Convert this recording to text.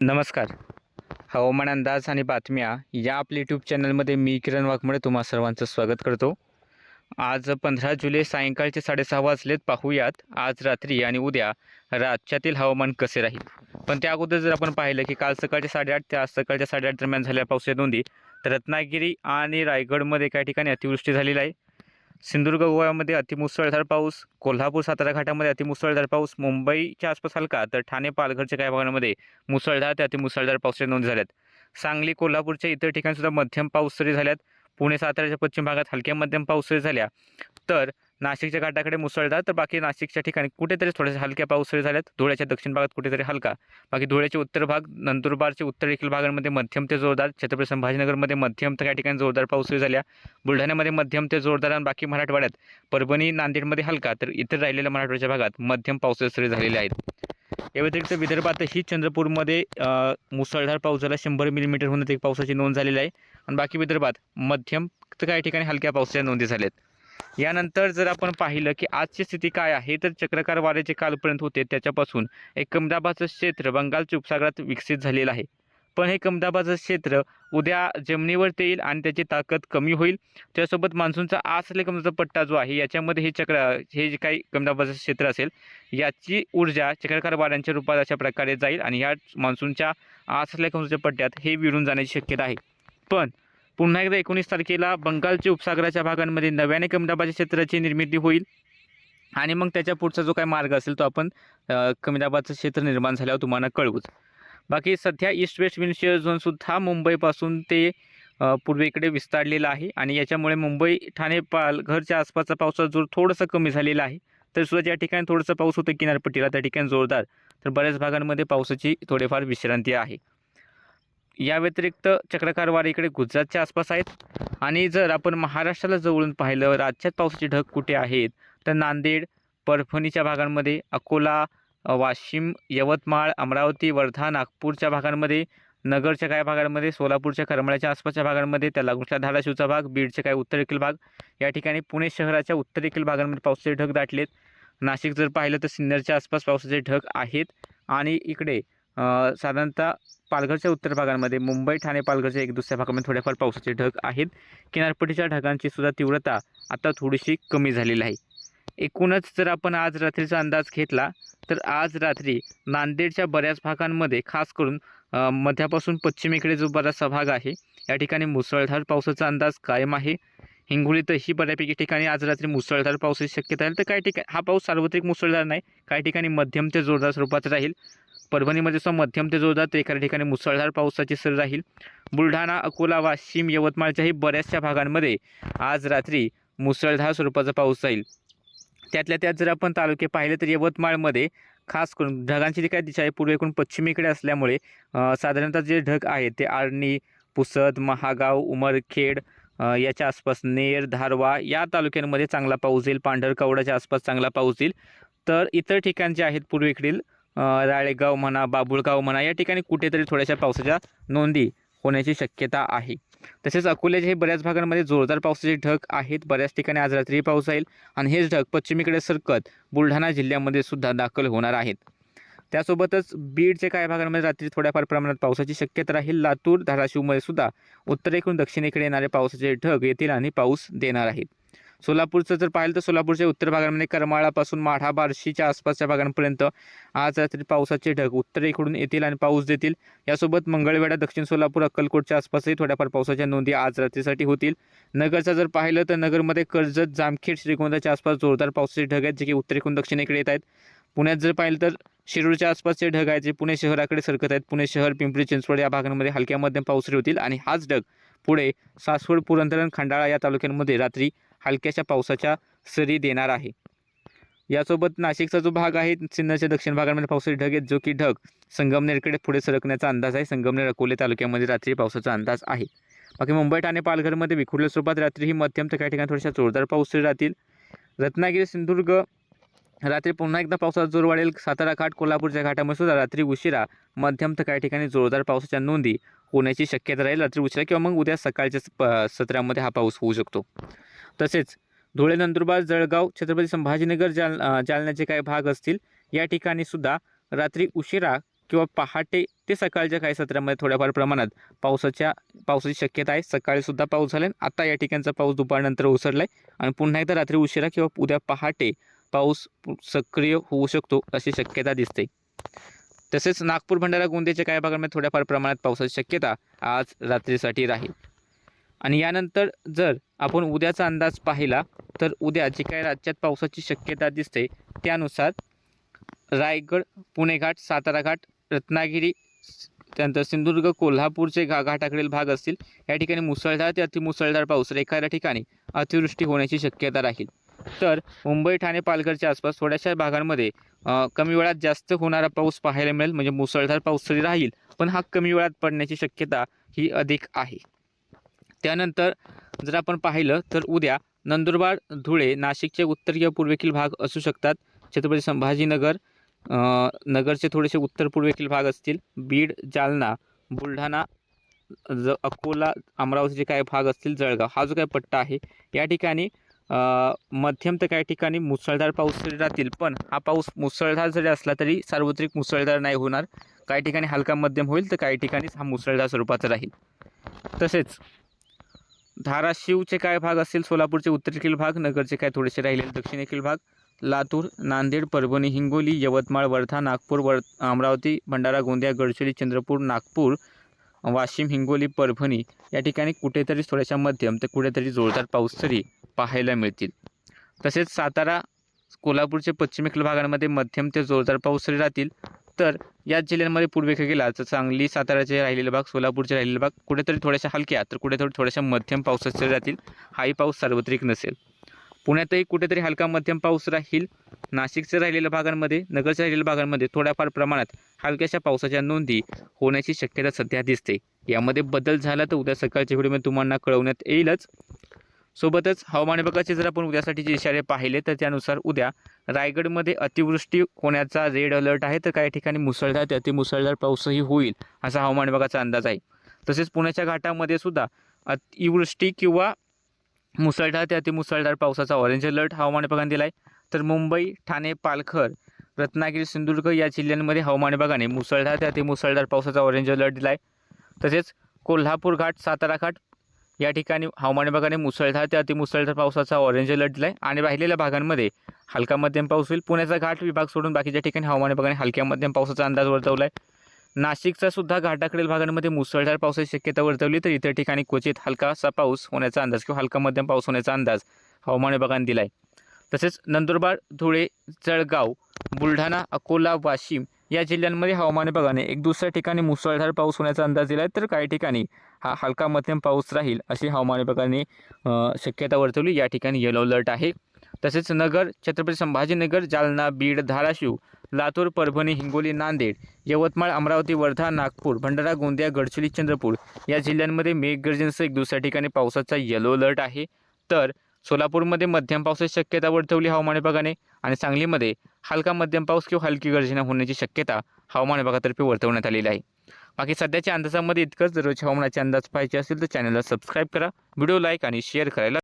नमस्कार. हवामान अंदाज आणि बातम्या या आपल्या यूट्यूब चॅनलमध्ये मी किरण वाघमोडे तुम्हा सर्वांचं स्वागत करतो. आज पंधरा जुलै सायंकाळचे साडेसहा वाजलेत. पाहूयात आज रात्री आणि उद्या राज्यातील हवामान कसे राहील. पण त्या अगोदर जर आपण पाहिलं की काल सकाळचे साडेआठ ते आज सकाळच्या साडेआठ दरम्यान झालेल्या पावसाच्या नोंदी तर रत्नागिरी आणि रायगडमध्ये काही ठिकाणी अतिवृष्टी झालेली आहे. सिंधुदुर्ग गोव्यामध्ये अतिमुसळधार पाऊस कोल्हापूर सातारा घाटामध्ये अतिमुसळधार पाऊस मुंबईच्या आसपास हलका तर ठाणे पालघरच्या काही भागांमध्ये मुसळधार ते अतिमुसळधार पावसाच्या नोंद झाल्यात. सांगली कोल्हापूरच्या इतर ठिकाणीसुद्धा मध्यम पाऊस सरी झाल्यात. पुणे साताऱ्याच्या पश्चिम भागात हलक्या मध्यम पाऊस सरी झाल्या. तर नाशिकच्या घाटाकडे मुसळधार तर बाकी नाशिकच्या ठिकाणी कुठेतरी थोडेसे हलक्या पाऊसळी झाल्यात. धुळ्याच्या दक्षिण भागात कुठेतरी हलका. बाकी धुळ्याचे उत्तर भाग नंदुरबारचे उत्तर देखील भागांमध्ये मध्यम ते जोरदार. छत्रपती संभाजीनगरमध्ये मध्यम तर काही ठिकाणी जोरदार पाऊस झाल्या. बुलढाण्यामध्ये मध्यम ते जोरदार आणि बाकी मराठवाड्यात परभणी नांदेडमध्ये हलका तर इतर राहिलेल्या मराठवाड्याच्या भागात मध्यम पावसाळी सरी झालेले आहेत. या व्यतिरिक्त विदर्भातही चंद्रपूरमध्ये मुसळधार पाऊस झाला. शंभर मिलीमीटरहून एक पावसाची नोंद झालेली आहे. आणि बाकी विदर्भात मध्यम तर काही ठिकाणी हलक्या पावसाच्या नोंदी झाल्यात. यानंतर जर आपण पाहिलं की आजची स्थिती काय आहे तर चक्रकार वारे जे कालपर्यंत होते त्याच्यापासून एक कमदाबाचं क्षेत्र बंगालच्या उपसागरात विकसित झालेलं आहे. पण हे कमदाबाचं क्षेत्र उद्या जमिनीवरती येईल आणि त्याची ताकद कमी होईल. त्यासोबत मान्सूनचा आसले कमजाचा पट्टा जो आहे याच्यामध्ये हे चक्र हे जे काही कमदाबाचं क्षेत्र असेल याची ऊर्जा चक्रकार वाऱ्यांच्या रूपात अशा प्रकारे जाईल आणि ह्या मान्सूनच्या आसल्या कमजाच्या पट्ट्यात हे विरून जाण्याची शक्यता आहे. पण पुन्हा एकदा एकोणीस तारखेला बंगालच्या उपसागराच्या भागांमध्ये नव्याने कमदाबाच्या क्षेत्राची निर्मिती होईल. आणि मग त्याच्या पुढचा जो काही मार्ग असेल तो आपण अ, क्षेत्र निर्माण झाल्यावर तुम्हाला कळवूच बाकी सध्या ईस्ट वेस्ट विंड शेअर झोनसुद्धा मुंबईपासून ते पूर्वेकडे विस्तारलेला आहे. आणि याच्यामुळे मुंबई ठाणे पालघरच्या आसपासचा पावसाचा जोर थोडासा कमी झालेला आहे. तर सुद्धा ज्या ठिकाणी थोडंसं पाऊस होतं किनारपट्टीला त्या ठिकाणी जोरदार. तर बऱ्याच भागांमध्ये पावसाची थोडेफार विश्रांती आहे. या व्यतिरिक्त चक्रकार वारे इकडे गुजरातच्या आसपास आहेत. आणि जर आपण महाराष्ट्राला जवळून पाहिलं राज्यात पावसाचे ढग कुठे आहेत? तर नांदेड परभणीच्या भागांमध्ये अकोला वाशिम यवतमाळ अमरावती वर्धा नागपूरच्या भागांमध्ये नगरच्या काही भागांमध्ये सोलापूरच्या करमाळ्याच्या आसपासच्या भागांमध्ये त्या लागूनच्या धाराशिवचा भाग बीडच्या काही उत्तरेकडील भाग या ठिकाणी पुणे शहराच्या उत्तरेकडील भागांमध्ये पावसाचे ढग दाटलेत. नाशिक जर पाहिलं तर सिन्नरच्या आसपास पावसाचे ढग आहेत. आणि इकडे साधारणतः पालघरच्या उत्तर भागांमध्ये मुंबई ठाणे पालघरच्या एक दुसऱ्या भागामध्ये थोड्याफार पावसाचे ढग आहेत. किनारपट्टीच्या ढगांची सुद्धा तीव्रता आता थोडीशी कमी झालेली आहे. एकूणच जर आपण आज रात्रीचा अंदाज घेतला तर आज रात्री नांदेडच्या बऱ्याच भागांमध्ये खास करून मध्यापासून पश्चिमेकडे जो बराचसा भाग आहे या ठिकाणी मुसळधार पावसाचा अंदाज कायम आहे. हिंगोलीतही बऱ्यापैकी ठिकाणी आज रात्री मुसळधार पावसाची शक्यता आहे. तर काही ठिकाणी हा पाऊस सार्वत्रिक मुसळधार नाही. काही ठिकाणी मध्यम ते जोरदार स्वरूपात राहील. परभणीमध्ये सुद्धा मध्यम ते जोरदार तर एखाद्या ठिकाणी मुसळधार पावसाची सर राहील. बुलढाणा अकोला वाशिम यवतमाळच्याही बऱ्याचशा भागांमध्ये आज रात्री मुसळधार स्वरूपाचा पाऊस जाईल. त्यातल्या त्यात जर आपण तालुके पाहिले तर यवतमाळमध्ये खास करून ढगांची जी काय दिशा आहे पूर्वेकडून पश्चिमेकडे असल्यामुळे साधारणतः जे ढग आहेत ते आर्णी पुसद महागाव उमरखेड याच्या आसपास नेर धारवा या तालुक्यांमध्ये चांगला पाऊस येईल. पांढरकवडाच्या आसपास चांगला पाऊस येईल. तर इतर ठिकाण जे आहेत पूर्वेकडील राळेगाव म्हणा बाबुळगाव म्हणा या ठिकाणी कुठेतरी थोड्याशा पावसाच्या नोंदी होण्याची शक्यता आहे. तसेच अकोल्याच्याही बऱ्याच भागांमध्ये जोरदार पावसाचे ढग आहेत. बऱ्याच ठिकाणी आज रात्री पाऊस येईल आणि हेच ढग पश्चिमेकडे सरकत बुलढाणा जिल्ह्यामध्ये सुद्धा दाखल होणार आहेत. त्यासोबतच बीडच्या काही भागांमध्ये रात्री थोड्याफार प्रमाणात पावसाची शक्यता राहील. लातूर धाराशिवमध्ये सुद्धा उत्तरेकडून दक्षिणेकडे येणारे पावसाचे ढग येतील आणि पाऊस देणार आहेत. सोलापूरचं जर पाहिलं तर सोलापूरच्या उत्तर भागांमध्ये म्हणजे करमाळापासून माढा बार्शीच्या आसपासच्या भागांपर्यंत आज रात्री पावसाचे ढग उत्तरेकडून येतील आणि पाऊस देतील. यासोबत मंगळवेढा दक्षिण सोलापूर अक्कलकोटच्या आसपासही थोड्याफार पावसाच्या नोंदी आज रात्रीसाठी होतील. नगरचं जर पाहिलं तर नगरमध्ये कर्जत जामखेड श्रीगोंदाच्या आसपास जोरदार पावसाचे ढग आहेत जे की उत्तरेकडून दक्षिणेकडे येत आहेत. पुण्यात जर पाहिलं तर शिरूरच्या आसपासचे ढग आहेत जे पुणे शहराकडे सरकत आहेत. पुणे शहर पिंपरी चिंचवड या भागांमध्ये हलक्या मध्यम पावसाळी होतील. आणि हाच ढग पुढे सासवड पुरंदरण खंडाळा या तालुक्यांमध्ये रात्री हलक्याशा पावसाच्या सरी देणार आहे. यासोबत नाशिकचा जो भाग आहे सिन्नरच्या दक्षिण भागांमध्ये पावसाचे ढग आहेत जो की ढग संगमनेरकडे पुढे सरकण्याचा अंदाज आहे. संगमनेर अकोले तालुक्यामध्ये रात्री पावसाचा अंदाज आहे. बाकी मुंबई ठाणे पालघरमध्ये विखुरल्या स्वरूपात रात्री ही मध्यम तर काही ठिकाणी थोड्याशा जोरदार पाऊस राहतील. रत्नागिरी सिंधुदुर्ग रात्री पुन्हा एकदा पावसाचा जोर वाढेल. सातारा घाट कोल्हापूरच्या घाटामध्ये सुद्धा रात्री उशिरा मध्यम तर काही ठिकाणी जोरदार पावसाच्या नोंदी होण्याची शक्यता राहील. रात्री उशिरा किंवा मग उद्या सकाळच्या प- सत्रामध्ये हा पाऊस होऊ शकतो. तसेच धुळे नंदुरबार जळगाव छत्रपती संभाजीनगर जाल जालन्याचे काही भाग असतील या ठिकाणी सुद्धा रात्री उशिरा किंवा पहाटे ते सकाळच्या काही सत्रामध्ये थोड्याफार प्रमाणात पावसाच्या पावसाची शक्यता आहे. सकाळीसुद्धा पाऊस झाला आहे आता या ठिकाणचा पाऊस दुपारनंतर ओसरला आहे आणि पुन्हा एकदा रात्री उशिरा किंवा उद्या पहाटे पाऊस सक्रिय होऊ शकतो अशी शक्यता दिसते. तसेच नागपूर भंडारा गोंदियाच्या काही भागांमध्ये थोड्याफार प्रमाणात पावसाची शक्यता आज रात्रीसाठी राहील. आणि यानंतर जर आपण उद्याचा अंदाज पाहिला तर उद्या जी काही राज्यात पावसाची शक्यता दिसते त्यानुसार रायगड पुणे घाट सातारा घाट रत्नागिरी त्यानंतर सिंधुदुर्ग कोल्हापूरचे घा घाटाकडील भाग असतील या ठिकाणी मुसळधार ते अतिमुसळधार पाऊस एखाद्या ठिकाणी अतिवृष्टी होण्याची शक्यता राहील. तर मुंबई ठाणे पालघरच्या आसपास थोड्याशा भागांमध्ये कमी वेळात जास्त होणारा पाऊस पाहायला मिळेल म्हणजे मुसळधार पाऊस तरी राहील पण हा कमी वेळात पडण्याची शक्यता ही अधिक आहे. त्यानंतर जर आपण पाहिलं तर उद्या नंदुरबार धुळे नाशिकचे उत्तर किंवा पूर्वेखील भाग असू शकतात. छत्रपती संभाजीनगर नगरचे थोडेसे उत्तर पूर्वेखील भाग असतील. बीड जालना बुलढाणा ज अकोला अमरावतीचे काही भाग असतील जळगाव हा जो काही पट्टा आहे या ठिकाणी मध्यम तर काही ठिकाणी मुसळधार पाऊस तरी राहतील पण हा पाऊस मुसळधार जरी असला तरी सार्वत्रिक मुसळधार नाही होणार. काही ठिकाणी हलका मध्यम होईल तर काही ठिकाणीच हा मुसळधार स्वरूपाचा राहील. तसेच धाराशिवचे काय भाग असतील? सोलापूरचे उत्तरेकडील भाग नगरचे काय थोडेसे राहिलेले दक्षिणेकडील भाग लातूर नांदेड परभणी हिंगोली यवतमाळ वर्धा नागपूर वर अमरावती भंडारा गोंदिया गडचिरोली चंद्रपूर नागपूर वाशिम हिंगोली परभणी या ठिकाणी कुठेतरी थोड्याशा मध्यम तर कुठेतरी जोरदार पाऊस तरी पाहायला मिळतील. तसेच सातारा कोल्हापूरचे पश्चिमेकडील भागांमध्ये मध्यम ते जोरदार पाऊस तरी राहतील. तर याच जिल्ह्यांमध्ये पूर्वेकडे गेला. तर सांगली साताराचे राहिलेले भाग सोलापूरचे राहिलेले भाग कुठेतरी थोड्याशा हलक्या तर कुठेतरी थोड्याशा मध्यम पावसाचे राहतील. हाही पाऊस सार्वत्रिक नसेल. पुण्यातही कुठेतरी हलका मध्यम पाऊस राहील. नाशिकच्या राहिलेल्या भागांमध्ये नगरच्या राहिलेल्या भागांमध्ये थोड्याफार प्रमाणात हलक्याशा पावसाच्या नोंदी होण्याची शक्यता सध्या दिसते. यामध्ये बदल झाला तर उद्या सकाळच्या व्हिडिओमध्ये तुम्हाला कळवण्यात येईलच. सोबतच हवामान विभागाचे जर आपण उद्यासाठीचे इशारे पाहिले तर त्यानुसार उद्या रायगडमध्ये अतिवृष्टी होण्याचा रेड अलर्ट आहे. तर काही ठिकाणी मुसळधार ते अतिमुसळधार पाऊसही होईल असा हवामान विभागाचा अंदाज आहे. तसेच पुण्याच्या घाटामध्ये सुद्धा अतिवृष्टी किंवा मुसळधार ते अतिमुसळधार पावसाचा ऑरेंज अलर्ट हवामान विभागाने दिला आहे तर मुंबई ठाणे पालघर रत्नागिरी सिंधुदुर्ग या जिल्ह्यांमध्ये हवामान विभागाने मुसळधार ते अतिमुसळधार पावसाचा ऑरेंज अलर्ट दिला आहे तसेच कोल्हापूर घाट सातारा घाट या ठिकाणी हवामान विभागाने मुसळधार ते अतिमुसळधार पावसाचा ऑरेंज अलर्ट दिला आहे आणि राहिलेल्या भागांमध्ये हलका मध्यम पाऊस होईल. पुण्याचा घाट विभाग सोडून बाकीच्या ठिकाणी हवामान विभागाने हलक्या मध्यम पावसाचा अंदाज वर्तवला आहे नाशिकचा सुद्धा घाटाकडील भागांमध्ये मुसळधार पावसाची शक्यता वर्तवली तर इतर ठिकाणी क्वचित हलकासा पाऊस होण्याचा अंदाज किंवा हलका मध्यम पाऊस होण्याचा अंदाज हवामान विभागाने दिला आहे तसेच नंदुरबार धुळे जळगाव बुलढाणा अकोला वाशिम या जिल्ह्यांमध्ये हवामान विभागाने एक दुसऱ्या ठिकाणी मुसळधार पाऊस होण्याचा अंदाज दिला आहे तर काही ठिकाणी हा हलका मध्यम पाऊस राहील अशी हवामान विभागाने शक्यता वर्तवली. या ठिकाणी येलो अलर्ट आहे. तसेच नगर छत्रपती संभाजीनगर जालना बीड धाराशिव लातूर परभणी हिंगोली नांदेड यवतमाळ अमरावती वर्धा नागपूर भंडारा गोंदिया गडचिरोली चंद्रपूर या जिल्ह्यांमध्ये मेघगर्जनसह एक दुसऱ्या ठिकाणी पावसाचा येलो अलर्ट आहे. तर सोलापूरमध्ये मध्यम पावसाची शक्यता वर्तवली हवामान विभागाने आणि सांगलीमध्ये हलका मध्यम पाऊस किंवा हलकी गर्जना होण्याची शक्यता हवामान विभागातर्फे वर्तवण्यात आलेली आहे. बाकी सध्याच्या अंदाजामध्ये इतकंच. दररोज हवामानाचे अंदाज पाहिजे असेल तर चॅनलला सबस्क्राईब करा. व्हिडिओ लाईक आणि शेअर करायला